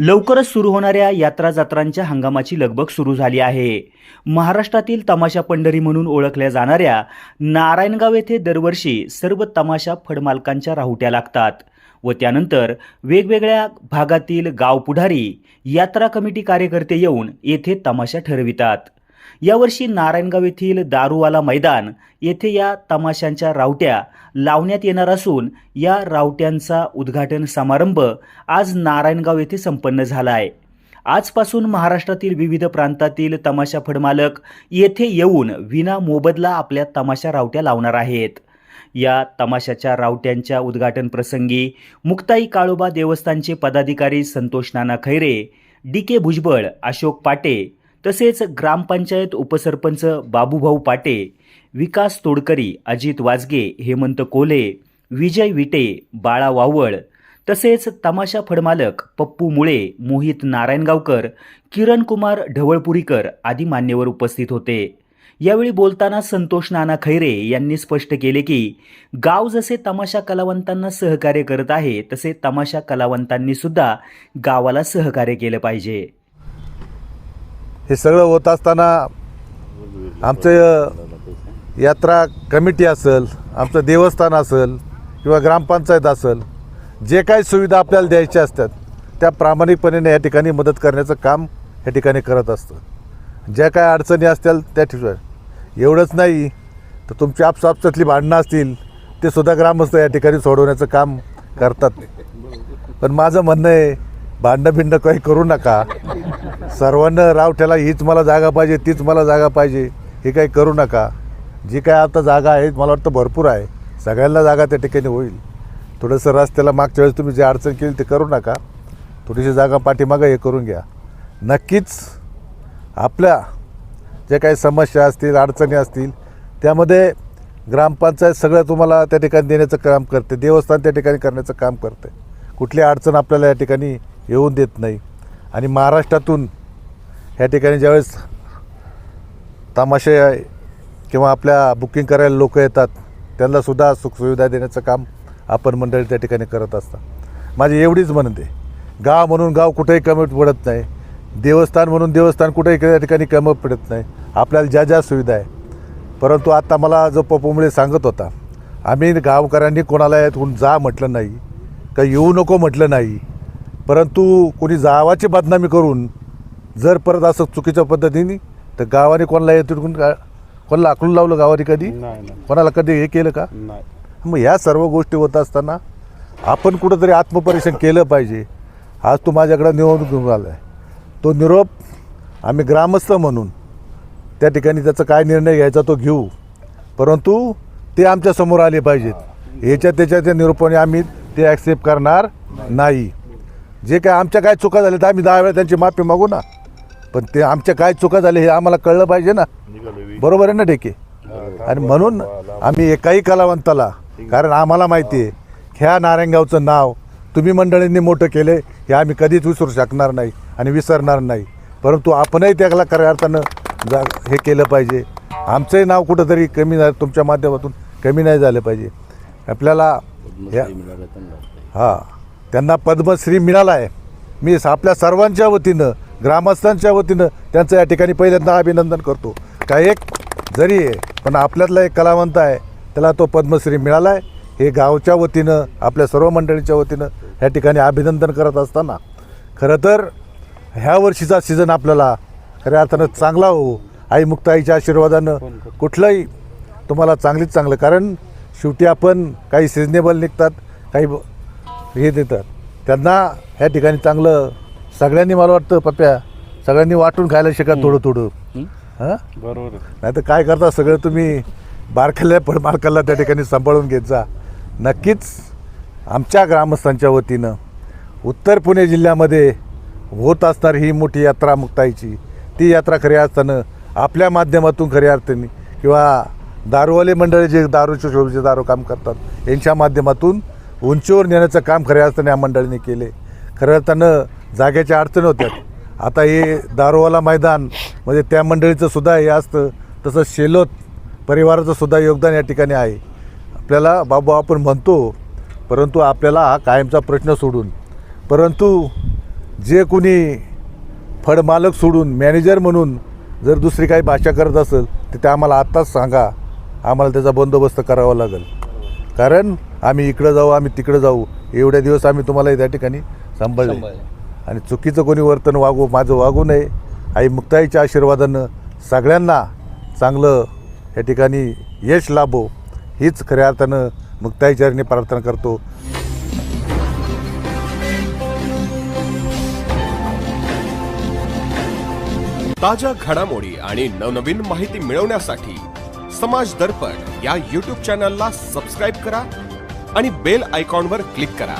लवकरच सुरू होणाऱ्या यात्रा जत्रांच्या हंगामाची लगबग सुरू झाली आहे. महाराष्ट्रातील तमाशा पंढरी म्हणून ओळखल्या जाणाऱ्या नारायणगाव येथे दरवर्षी सर्व तमाशा फडमालकांच्या राहुट्या लागतात व त्यानंतर वेगवेगळ्या भागातील गाव पुढारी यात्रा कमिटी कार्यकर्ते येऊन येथे तमाशा ठरवितात. यावर्षी नारायणगाव येथील दारूवाला मैदान येथे या तमाशांच्या रावट्या लावण्यात येणार असून या रावट्यांचा उद्घाटन समारंभ आज नारायणगाव येथे संपन्न झाला आहे आजपासून महाराष्ट्रातील विविध प्रांतातील तमाशा फडमालक येथे येऊन विना मोबदला आपल्या तमाशा रावट्या लावणार आहेत. या तमाशाच्या रावट्यांच्या उद्घाटन प्रसंगी मुक्ताई काळोबा देवस्थानचे पदाधिकारी संतोष नाना खैरे डी के भुजबळ अशोक पाटे तसेच ग्रामपंचायत उपसरपंच बाबूभाऊ पाटे विकास तोडकरी अजित वाजगे हेमंत कोले विजय विटे बाळा वावळ तसेच तमाशा फडमालक पप्पू मुळे मोहित नारायणगावकर किरण कुमार ढवळपुरीकर आदी मान्यवर उपस्थित होते. यावेळी बोलताना संतोष नाना खैरे यांनी स्पष्ट केले की गाव जसे तमाशा कलावंतांना सहकार्य करत आहे तसे तमाशा कलावंतांनी सुद्धा गावाला सहकार्य केलं पाहिजे. हे सगळं होत असताना आमचं यात्रा कमिटी असेल आमचं देवस्थान असेल किंवा ग्रामपंचायत असेल जे काही सुविधा आपल्याला द्यायच्या असतात त्या प्रामाणिकपणे या ठिकाणी मदत करण्याचं काम या ठिकाणी करत असतं. ज्या काय अडचणी असतील त्या ठिकाणी एवढंच नाही तर तुमची आपसापसातली भांडणं असतील ते सुद्धा ग्रामस्थ या ठिकाणी सोडवण्याचं काम करतात. पण माझं म्हणणं आहे भांडणं भिंड काही करू नका. सर्वांना रावठ्याला हीच मला जागा पाहिजे तीच मला जागा पाहिजे हे काही करू नका. जी काय आता जागा आहे मला वाटतं भरपूर आहे. सगळ्यांना जागा त्या ठिकाणी होईल. थोडंसं रस्त्याला मागच्या वेळेस तुम्ही जे अडचण केली ते करू नका. थोडीशी जागा पाठीमागं हे करून घ्या. नक्कीच आपल्या जे काही समस्या असतील अडचणी असतील त्यामध्ये ग्रामपंचायत सगळं तुम्हाला त्या ठिकाणी देण्याचं काम करते. देवस्थान त्या ठिकाणी करण्याचं काम करते. कुठली अडचण आपल्याला या ठिकाणी येऊन देत नाही. आणि महाराष्ट्रातून ह्या ठिकाणी ज्यावेळेस तमाशे किंवा आपल्या बुकिंग करायला लोक येतात त्यांनासुद्धा सुखसुविधा देण्याचं काम आपण मंडळी त्या ठिकाणी करत असता माझी एवढीच म्हणते गाव म्हणून गाव कुठेही कमी पडत नाही. देवस्थान म्हणून देवस्थान कुठेही त्या ठिकाणी कमी पडत नाही. आपल्याला ज्या ज्या सुविधा आहे. परंतु आता मला जो पप्पूमुळे सांगत होता आम्ही गावकऱ्यांनी कोणाला यातून जा म्हटलं नाही का येऊ नको म्हटलं नाही परंतु कोणी जावाची बदनामी करून जर परत असं चुकीच्या पद्धतीने तर गावाने कोणाला येतून का कोणाला आकलून लावलं गावाने कधी? नाही नाही. कोणाला कधी हे केलं का? नाही. मग ह्या सर्व गोष्टी होत असताना आपण कुठंतरी आत्मपरीक्षण केलं पाहिजे. आज तू माझ्याकडे निरोप घेऊन आला आहे तो निरोप आम्ही ग्रामस्थ म्हणून त्या ठिकाणी त्याचा काय निर्णय घ्यायचा तो घेऊ. परंतु ते आमच्यासमोर आले पाहिजेत. याच्या त्याच्या निरोपाने आम्ही ते ॲक्सेप्ट करणार नाही. जे काय आमच्या काय चुका झाल्या तर आम्ही दहा वेळा त्यांची माफी मागू ना. पण ते आमच्या काय चुका झाल्या हे आम्हाला कळलं पाहिजे ना. बरोबर आहे ना डेके आणि म्हणून आम्ही एकाही कलावंताला कारण आम्हाला माहिती आहे ह्या नारायणगावचं नाव तुम्ही मंडळींनी मोठं केले हे आम्ही कधीच विसरू शकणार नाही आणि विसरणार नाही. परंतु आपणही त्याला खऱ्या अर्थानं जा हे केलं पाहिजे. आमचंही नाव कुठंतरी कमी नाही तुमच्या माध्यमातून कमी नाही झालं पाहिजे. आपल्याला हां त्यांना पद्मश्री मिळाला आहे मी आपल्या सर्वांच्या वतीनं ग्रामस्थांच्या वतीनं त्यांचं या ठिकाणी पहिल्यांदा अभिनंदन करतो. का एक जरी आहे पण आपल्यातला एक कलावंत आहे त्याला तो पद्मश्री मिळाला आहे हे गावच्या वतीनं आपल्या सर्व मंडळीच्या वतीनं ह्या ठिकाणी अभिनंदन करत असताना खरं तर ह्या वर्षीचा सीझन आपल्याला खऱ्या अर्थानं चांगला हो. आई मुक्ताईच्या आशीर्वादानं कुठलंही तुम्हाला चांगलीच चांगलं कारण शेवटी आपण काही सिजनेबल निघतात काही हे देतात. त्यांना ह्या ठिकाणी चांगलं सगळ्यांनी मला वाटतं पप्प्या सगळ्यांनी वाटून खायला शिका थोडं थोडं हां? बरोबर. नाही तर काय करता सगळं तुम्ही बारखाल्या पडमालकाला त्या ठिकाणी सांभाळून घेत जा. नक्कीच आमच्या ग्रामस्थांच्या वतीनं उत्तर पुणे जिल्ह्यामध्ये होत असणारी ही मोठी यात्रा मुक्ताईची. ती यात्रा खऱ्या अर्थानं आपल्या माध्यमातून खऱ्या अर्थाने किंवा दारूवाले मंडळी जे दारूच्या शोभेचे दारू काम करतात यांच्या माध्यमातून उंचीवर नेण्याचं काम खऱ्या अर्थाने या मंडळीने केले. खऱ्या अर्थानं जागेच्या अडचणी होत्या. आता हे दारोवाला मैदान म्हणजे त्या मंडळीचं सुद्धा हे असतं. तसं शेलोत परिवाराचं सुद्धा योगदान या ठिकाणी आहे. आपल्याला बाबा आपण म्हणतो परंतु आपल्याला हा कायमचा प्रश्न सोडून. परंतु जे कोणी फळमालक सोडून मॅनेजर म्हणून जर दुसरी काही भाषा करत असेल तर ते आम्हाला आत्ताच सांगा. आम्हाला त्याचा बंदोबस्त करावा लागेल. कारण आम्ही इकडं जाऊ आम्ही तिकडं जाऊ. एवढ्या दिवस आम्ही तुम्हाला त्या ठिकाणी सांभाळले. आणि चुकीचं कोणी वर्तन वागू माझं वागू नये आई मुक्ताईच्या आशीर्वादानं सगळ्यांना चांगलं या ठिकाणी यश लाभो हीच खऱ्या अर्थानं मुक्ताईचारीने प्रार्थना करतो. ताज्या घडामोडी आणि नवनवीन माहिती मिळवण्यासाठी समाज दर्पण या यूट्यूब चॅनलला सबस्क्राईब करा आणि बेल आयकॉनवर क्लिक करा.